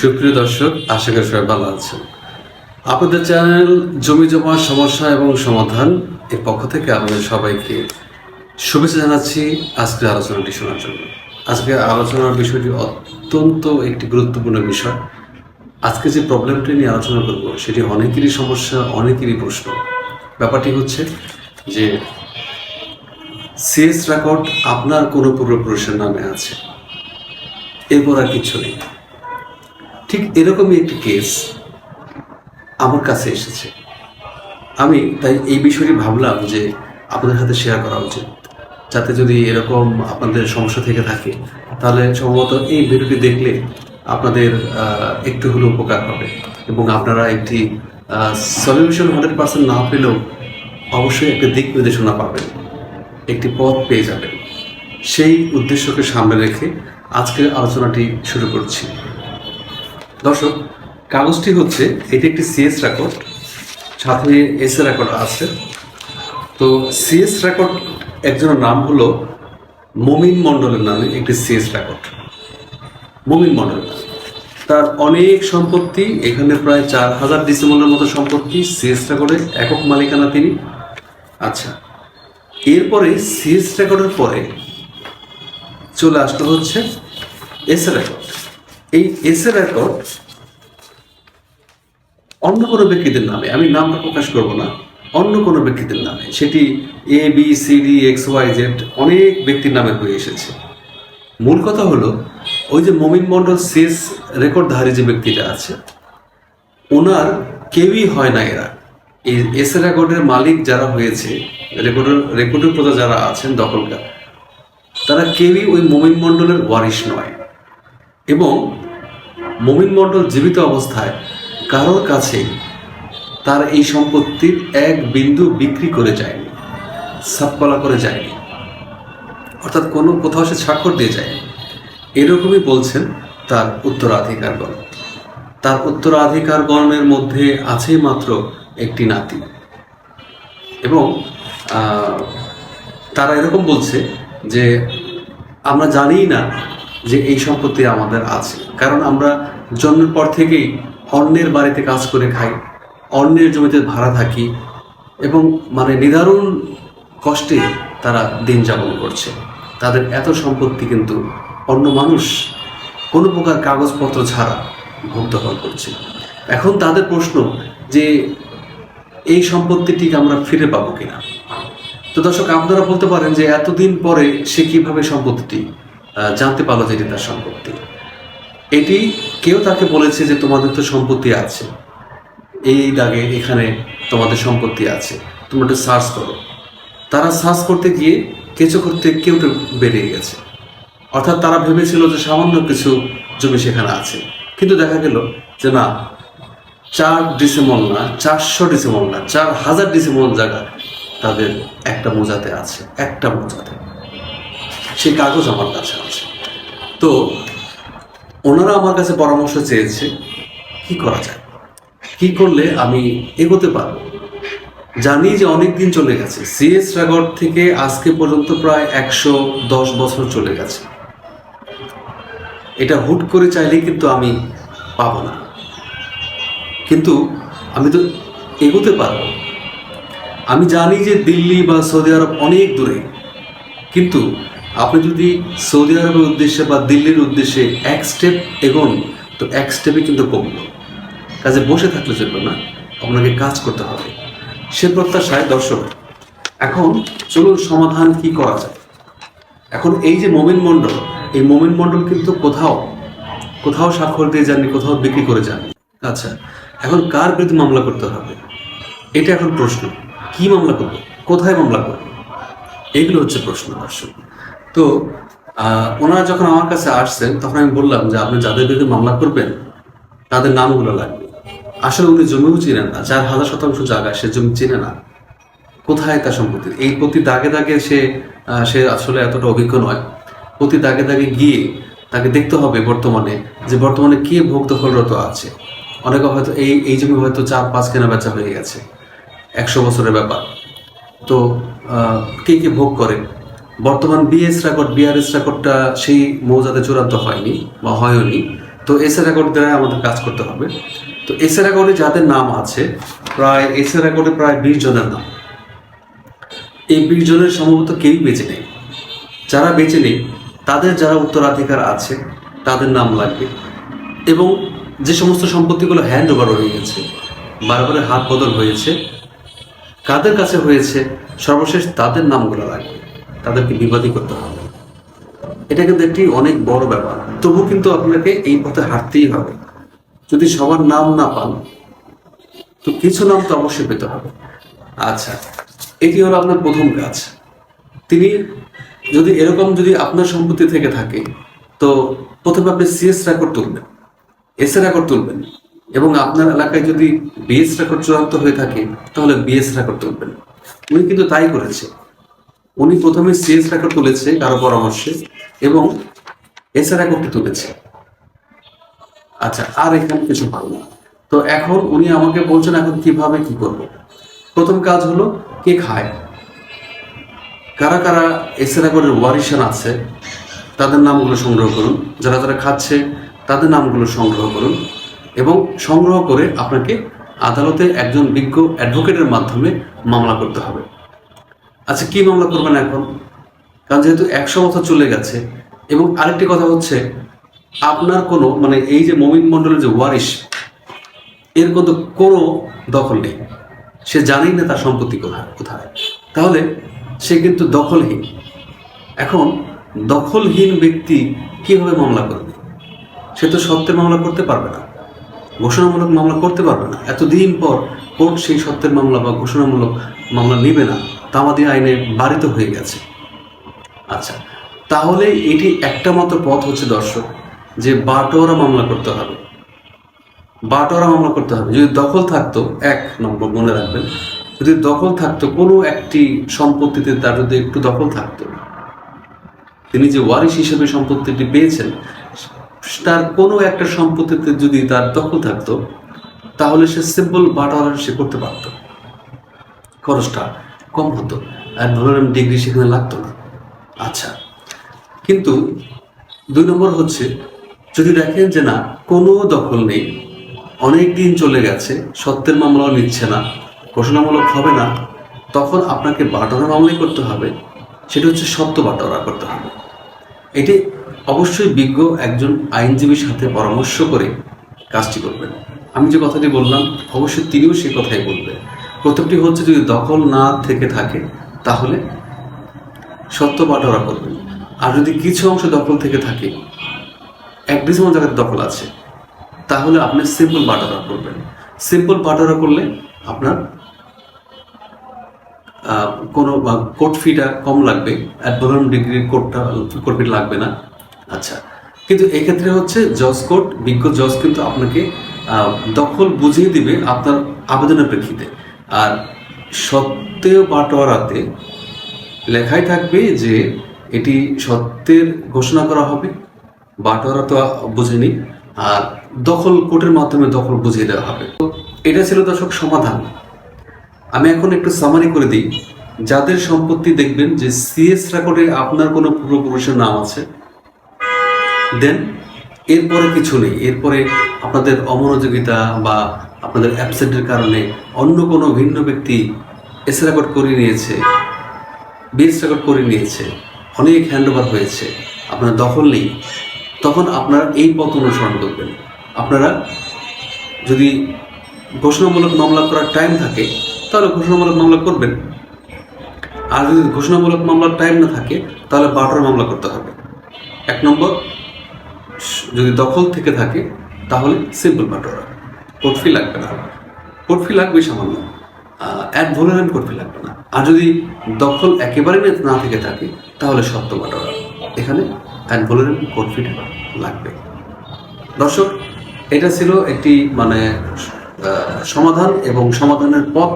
সুপ্রিয় দর্শক, আশা করি সবাই ভালো আছেন। আপনাদের চ্যানেল জমি জমার সমস্যা এবং সমাধান এর পক্ষ থেকে আপনাদের সবাইকে শুভেচ্ছা জানাচ্ছি আজকের আলোচনাটি শোনার জন্য। আজকে আলোচনার বিষয়টি অত্যন্ত একটি গুরুত্বপূর্ণ বিষয়। আজকে যে প্রবলেমটি নিয়ে আলোচনা করব, সেটি অনেকেরই সমস্যা, অনেকেরই প্রশ্ন। ব্যাপারটি হচ্ছে যে সিএস রেকর্ড আপনার কোনো পূর্বপুরুষের নামে আছে। এরপর আর কিছু নেই। ঠিক এরকমই একটি কেস আমার কাছে এসেছে। আমি তাই এই বিষয়টি ভাবলাম যে আপনাদের সাথে শেয়ার করা উচিত। যাতে যদি এরকম আপনাদের সমস্যা থেকে থাকে, তাহলে সম্ভবত এই ভিডিওটি দেখলে আপনাদের একটু হলেও উপকার হবে এবং আপনারা একটি সলিউশন হান্ড্রেড পার্সেন্ট না পেলেও অবশ্যই একটা দিক নির্দেশনা পাবেন, একটি পথ পেয়ে যাবেন। সেই উদ্দেশ্যকে সামনে রেখে আজকের আলোচনাটি শুরু করছি। দর্শক, কাগজটি হচ্ছে, এটি একটি সিএস রেকর্ড সাথে এস রেকর্ড আছে। তো সিএস রেকর্ড একজনের নাম হলো মমিন মণ্ডলের নামে একটি সিএস রেকর্ড মমিন মণ্ডল। তার অনেক সম্পত্তি, এখানে প্রায় চার হাজার ডিসেম্বরের মতো সম্পত্তি সিএস রেকর্ডের একক মালিকানা তিনি। আচ্ছা এরপরে সিএস রেকর্ডের পরে চলে আসতে হচ্ছে এস রেকর্ড এই এস রেকর্ড অন্য কোনো ব্যক্তিদের নামে, আমি নামটা প্রকাশ করব না, অন্য কোনো ব্যক্তিদের নামে, সেটি A B C D X Y Z অনেক ব্যক্তির নামে হয়ে এসেছে। মূল কথা হলো, ওই যে মমিন মণ্ডল শেষ রেকর্ডধারী যে ব্যক্তিটা আছে, ওনার কেউই হয় না এরা। এই এস রেকর্ডের মালিক যারা হয়েছে, রেকর্ডের রেকর্ডের প্রজা যারা আছেন দখলকার, তারা কেউই ওই মমিন মণ্ডলের ওয়ারিশ নয়। এবং মমিন মণ্ডল জীবিত অবস্থায় কারোর কাছে তার এই সম্পত্তির এক বিন্দু বিক্রি করে যায়নি সাপকলা করে যায়নি, অর্থাৎ কোনো কোথাও সে স্বাক্ষর দিয়ে যায়নি। এরকমই বলছেন তার উত্তরাধিকারগণ। তার উত্তরাধিকারগণের মধ্যে আছে মাত্র একটি নাতি। এবং তারা এরকম বলছে যে, আমরা জানিই না যে এই সম্পত্তি আমাদের আছে। কারণ আমরা জন্মের পর থেকেই অন্যের বাড়িতে কাজ করে খাই, অন্যের জমিতে ভাড়া থাকি এবং মানে নিদারুণ কষ্টে তারা দিন যাপন করছে। তাদের এত সম্পত্তি কিন্তু অন্য মানুষ কোনো প্রকার কাগজপত্র ছাড়া ভোগ করছে। এখন তাদের প্রশ্ন যে এই সম্পত্তিটিকে আমরা ফিরে পাবো কিনা? তো দর্শক, আপনারা বলতে পারেন যে এতদিন পরে সে কীভাবে সম্পত্তিটি জানতে পারল যে এটি তার সম্পত্তি। এটি কেউ তাকে বলেছে যে তোমাদের তো সম্পত্তি আছে। এই দাগে এখানে তোমাদের সম্পত্তি আছে। তোমরা একটু সার্চ করো। তারা সার্চ করতে গিয়ে কেঁচো করতে কেউ বেরিয়ে গেছে। অর্থাৎ তারা ভেবেছিল যে সামান্য কিছু জমি সেখানে আছে। কিন্তু দেখা গেল যে না, চার ডিসেমল না, চারশো ডিসেমল না, চার হাজার ডিসেমল জায়গা তাদের একটা মোজাতে আছে, একটা মোজাতে। সেই কাগজ আমার কাছে আছে। তো ওনারা আমার কাছে পরামর্শ চেয়েছে, কি করা যায়? কি করলে আমি এগোতে পারব? জানি যে অনেক দিন চলে গেছে। সিএস রেকর্ড থেকে আজকে পর্যন্ত প্রায় একশো দশ বছর চলে গেছে। এটা হুট করে চাইলেই কিন্তু আমি পাবো না। কিন্তু আমি তো এগোতে পারব। আমি জানি যে দিল্লি বা সৌদি আরব অনেক দূরে। কিন্তু আপনি যদি সৌদি আরবের উদ্দেশ্যে বা দিল্লির উদ্দেশ্যে এক স্টেপ এগোন, তো এক স্টেপে কিন্তু কমলো। কাজে বসে থাকলে চলবে না, আপনাকে কাজ করতে হবে। সে প্রত্যাশায় দর্শক, এখন চলুন সমাধান কি করা যায়। এখন এই যে মোমিন মণ্ডল, এই মোমিন মণ্ডল কিন্তু কোথাও কোথাও স্বাক্ষর দিয়ে যাননি, কোথাও বিক্রি করে যাননি। আচ্ছা এখন কার বিরুদ্ধে মামলা করতে হবে? এটা এখন প্রশ্ন। কি মামলা করব? কোথায় মামলা করব? এগুলো হচ্ছে প্রশ্ন, দর্শক। তো ওনারা যখন আমার কাছে আসছেন, তখন আমি বললাম যে আপনি যাদের বিরুদ্ধে মামলা করবেন, তাদের নামগুলো লাগবে। আসলে উনি জমিও চিনেন না চার হাজার শতাংশ জায়গা সে জমি চিনে না। কোথায় তার সম্পত্তি? এই প্রতি দাগে দাগে সে সে আসলে এতটা অভিজ্ঞ নয়। প্রতি দাগে দাগে গিয়ে তাকে দেখতে হবে বর্তমানে যে বর্তমানে কে ভোগ আছে। অনেকে হয়তো এই এই জমি হয়তো চার পাঁচ কেনা বেচা হয়ে গেছে। একশো বছরের ব্যাপার। তো কে কে ভোগ করে? বর্তমান বিএস রেকর্ড বিআরএস রেকর্ডটা সেই মৌজাতে চূড়ান্ত হয়নি বা হয়নি। তো এসএ রেকর্ড দ্বারা আমাদের কাজ করতে হবে। তো এসএ রেকর্ডে যাদের নাম আছে, প্রায় এসএ রেকর্ডে প্রায় বিশ জনের নাম। এই বিশ জনের সম্ভবত কেউই বেঁচে নেই। যারা বেঁচে নেই, তাদের যারা উত্তরাধিকার আছে, তাদের নাম লাগবে। এবং যে সমস্ত সম্পত্তিগুলো হ্যান্ড ওভার হয়ে গেছে বারবারে হাত বদল হয়েছে, কাদের কাছে হয়েছে, সর্বশেষ তাদের নামগুলো লাগবে। তাদেরকে বিবাদী করতে হবে। এটা কিন্তু একটি অনেক বড় ব্যাপার। তবু কিন্তু আপনাকে এই পথে হাঁটতেই হবে। যদি সবার নাম না পান, তো কিছু নাম তো অবশ্যই পেতে হবে। আচ্ছা এটি হলো আপনার প্রথম কাজ। তিনি যদি এরকম যদি আপনার সম্পত্তি থেকে থাকে, তো প্রথমে আপনি সিএস রেকর্ড তুলবেন এস রেকর্ড তুলবেন এবং আপনার এলাকায় যদি বিএস রেকর্ড চূড়ান্ত হয়ে থাকে, তাহলে বিএস রেকর্ড তুলবেন। উনি কিন্তু তাই করেছে। উনি প্রথমে সিএস রেকর্ড তুলেছে কারও পরামর্শে এবং এস রেকর্ডটি তুলেছে। আচ্ছা আর এখানে কিছু ভালো না তো এখন উনি আমাকে বলছেন, এখন কীভাবে কি করব? প্রথম কাজ হলো, কে খায়? কারা কারা এস রেকর্ডের ওয়ারিশান আছে, তাদের নামগুলো সংগ্রহ করুন। যারা যারা খাচ্ছে, তাদের নামগুলো সংগ্রহ করুন এবং সংগ্রহ করে আপনাকে আদালতে একজন বিজ্ঞ অ্যাডভোকেটের মাধ্যমে মামলা করতে হবে। আচ্ছা কি মামলা করবেন এখন? কারণ যেহেতু একশো বছর চলে গেছে, এবং আরেকটি কথা হচ্ছে, আপনার কোনো মানে এই যে মমিন মণ্ডলের যে ওয়ারিশ, এর কিন্তু কোনো দখল নেই। সে জানেই না তার সম্পত্তি কোথায় কোথায়। তাহলে সে কিন্তু দখলহীন। এখন দখলহীন ব্যক্তি কীভাবে মামলা করবে? সে তো সত্যের মামলা করতে পারবে না। ঘোষণামূলক মামলা করতে পারবে না। এতদিন পর কোর্ট সেই সত্যের মামলা বা ঘোষণামূলক মামলা নেবে না। তামাদি আইনে বাড়িত হয়ে গেছে। আচ্ছা তাহলে এটি একটা মাত্র পথ হচ্ছে দর্শক, যে বাটোয়ারা মামলা করতে হবে। বাটোয়ারা মামলা করতে হবে। যদি দখল থাকতো, এক নম্বর মনে রাখবেন, যদি দখল থাকতো, কোনো একটি সম্পত্তিতে তার যদি একটু দখল থাকতো, তিনি যে ওয়ারিশ হিসেবে সম্পত্তিটি পেয়েছেন, তার কোনো একটা সম্পত্তিতে যদি তার দখল থাকতো, তাহলে সে সিম্পল বাটোয়ারা সে করতে পারত। খরচটা কম হতো। আর ধরুন ডিগ্রি সেখানে লাগতো না। আচ্ছা। কিন্তু দুই নম্বর হচ্ছে, যদি দেখেন যে না, কোনো দখল নেই। অনেক দিন চলে গেছে, সত্যের মামলাও নিচ্ছে না, ঘোষণামূলক হবে না। তখন আপনাকে বাটোয়ারা মামলাই করতে হবে। সেটা হচ্ছে সত্য বাটোয়ারা করতে হবে। এটি অবশ্যই বিজ্ঞ একজন আইনজীবীর সাথে পরামর্শ করে কাজটি করবেন। আমি যে কথাটি বললাম, অবশ্যই তিনিও সে কথাই বলবেন। প্রথমটি হচ্ছে যদি দখল না থেকে থাকে, তাহলে সত্য বাটোয়ারা করবেন আর যদি কিছু অংশ দখল থেকে থাকে, এক ডিসিমাল জায়গাতে দখল আছে, তাহলে আপনি সিম্পল বাটোয়ারা করবেন। সিম্পল বাটোয়ারা করলে আপনার কোনো কোর্ট ফিটা কম লাগবে অ্যাডভোকেট ডিগ্রির কোর্টটা কোর্ট ফি লাগবে না। আচ্ছা কিন্তু এক্ষেত্রে হচ্ছে জজ কোর্ট বিজ্ঞ জজ কিন্তু আপনাকে দখল বুঝিয়ে দিবে আপনার আবেদনের প্রেক্ষিতে। আর সত্ত্বেও বাটোয়ারাতে লেখাই থাকবে যে এটি সত্যের ঘোষণা করা হবে। বাটোয়ারা তো বুঝেনি। আর দখল কোর্টের মাধ্যমে দখল বুঝিয়ে দেওয়া হবে। তো এটা ছিল দর্শক সমাধান। আমি এখন একটু সামারি করে দিই। যাদের সম্পত্তি দেখবেন যে সিএস রেকর্ডে আপনার কোনো পূর্বপুরুষের নাম আছে, দেন এরপরে কিছু নেই। এরপরে আপনাদের অমনোযোগিতা বা আপনাদের অ্যাবসেন্টের কারণে অন্য কোনো ভিন্ন ব্যক্তি এস রেকর্ড করে নিয়েছে বিএস রেকর্ড করে নিয়েছে, অনেক হ্যান্ডওভার হয়েছে, আপনার দখল নেই, তখন আপনারা এই পথ অনুসরণ করবেন। আপনারা যদি ঘোষণামূলক মামলা করার টাইম থাকে, তাহলে ঘোষণামূলক মামলা করবেন। আর যদি ঘোষণামূলক মামলার টাইম না থাকে, তাহলে বারোটার মামলা করতে হবে। এক নম্বর, যদি দখল থেকে থাকে, তাহলে সিম্পল বাটোয়ারা কোর্ট লাগবে না। ফি লাগবে সামান্য। অ্যাড ভোলারেন কোর্ট লাগবে না। আর যদি দখল একেবারে না থেকে থাকে, তাহলে সত্য বাটোয়ারা এখানে অ্যাড ভোলারেন কোর্ট ফিটা লাগবে। দর্শক, এটা ছিল একটি মানে সমাধান এবং সমাধানের পথ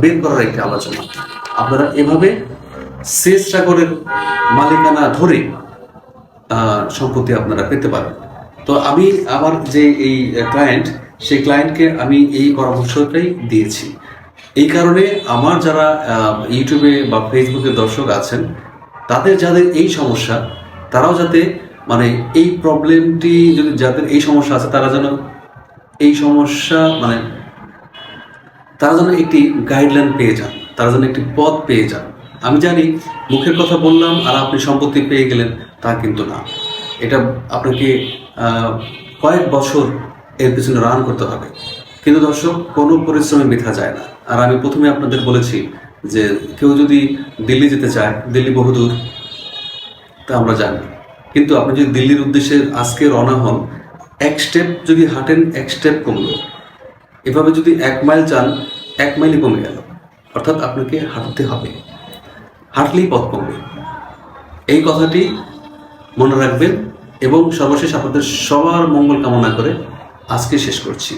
বের করার একটি আলোচনা। আপনারা এভাবে শেষ সাগরের মালিকানা ধরে সম্পত্তি আপনারা পেতে পারেন। তো আমি আমার যে এই ক্লায়েন্ট সেই ক্লায়েন্টকে আমি এই পরামর্শটাই দিয়েছি। এই কারণে আমার যারা ইউটিউবে বা ফেসবুকে দর্শক আছেন, তাদের যাদের এই সমস্যা, তারাও যাতে মানে এই প্রবলেমটি যদি যাদের এই সমস্যা আছে, তারা যেন এই সমস্যা মানে তারা যেন একটি গাইডলাইন পেয়ে যান, তারা যেন একটি পথ পেয়ে যান। আমি জানি মুখের কথা বললাম আর আপনি সম্পত্তি পেয়ে গেলেন, তা কিন্তু না। এটা আপনাকে কয়েক বছর এর পিছনে রান করতে হবে। কিন্তু দর্শক, কোনো পরিশ্রমে বৃথা যায় না। আর আমি প্রথমে আপনাদের বলেছি যে কেউ যদি দিল্লি যেতে চায়, দিল্লি বহুদূর, তা আমরা জানি। কিন্তু আপনি যদি দিল্লির উদ্দেশ্যে আজকে রওনা হন, এক স্টেপ যদি হাঁটেন, এক স্টেপ কমলো। এভাবে যদি এক মাইল চান এক মাইলই কমে গেল। অর্থাৎ আপনাকে হাঁটতে হবে। হাঁটলেই পথ কমবে। এই কথাটি মনে রাখবেন এবং সর্বশেষ আপনাদের সবার মঙ্গল কামনা করে আজকে শেষ করছি।